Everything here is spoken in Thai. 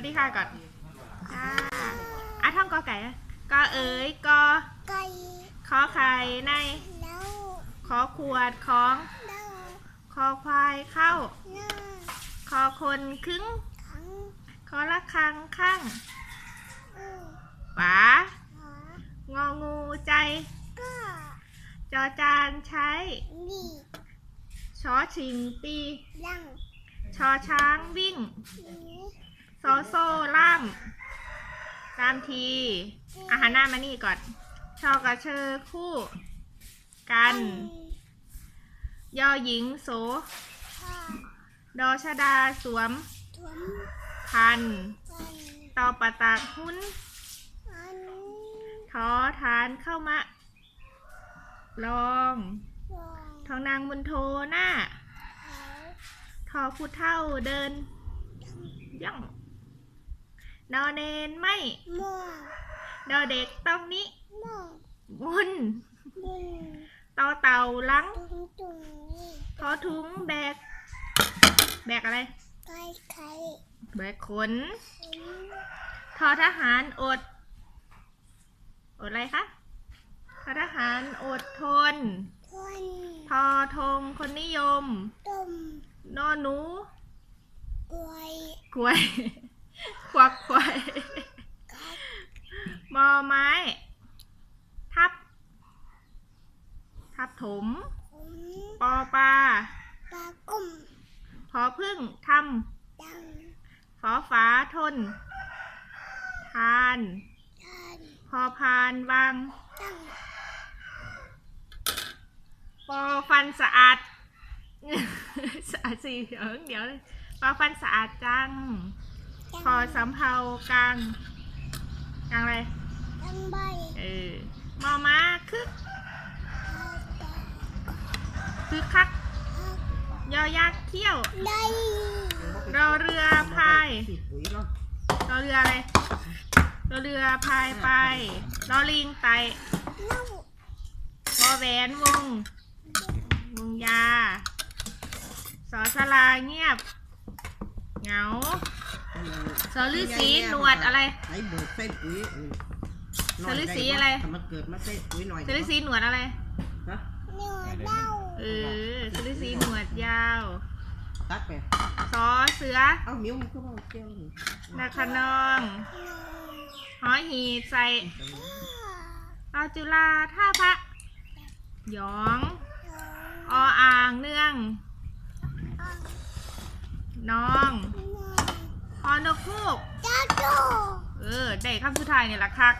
วัสดีค่ะก่อนจ้าอะท่องกอไก่อะกอเอ๋ยกอไก่ขอไข่ในแล้วขอขวดของแล้วคอควายเข้าหน้าคอคนครึ่งขังคอละคังข้างอือฝาหางองูใจ ก็จอจานใช้นี่ชอชิงตีลังชอช้างวิ่ง นี้ โซโซล่ามตามที อาหารหน้ามานี่ก่อน ชอกระเชอคู่ กัน ยอหญิงโส ดอชดาสวม พัน ตอปะตากหุ้นทอทานเข้ามาลองทองนางบุญโทหน้าเขาทอผู้เท่าเดิน ย่อง นอเนนไม่ม่วงดอเด็กต้องนี้ม่วงบุญบุญต่อเต่าลังตุงตุงนี่ทอถุงแบก แบกอะไร ไก่ไข่แบกขนขนทอทหารอด อดอะไรคะ ทอทหารอดทนทวนทอธงคนนิยม ต้มนอหนูกล้วย กล้วย ควักควายกัดมอไม้ ทับ ทับถมผมปอปลาปลากุ้มพอพึ่งทดังำฝอฝาทนทานทาน พอพานวางตั้งปอฟันสะอาด สะอาดสีเดี๋ยวเดี๋ยวเลยปอฟันสะอาดจัง พอสำเภากลางกลางอะไรตั้งใบเออมอม้าคึกทาตาคึกคักฮักยอยักษ์เขี้ยวได้รอเรือพายสิปุ๋ยเนาะรอเรืออะไรรอเรือพายไปรอลิงไต่เน่าวอแหวนวงวงยาสอสลาเงียบ เหงา สอฤาษีหนวดอะไรไอ้เบิกใส่ปุ๋ยเออสอฤาษีอะไรถ้ามันเกิดมาใส่ปุ๋ยหน่อยสอฤาษีหนวดอะไรฮะเหนือเน่าเออสอฤาษีหนวดยาวตัดไปสอเสือเอามิ้วมันก็มาเจียวนี่นาคานองหอหีบใส่รอจุฬาท่าพระหยองออ่างเนื่อง น้องฮ อนกคูกจ้าโตเออ ได้คำสุดท้ายเนี่ยละคัก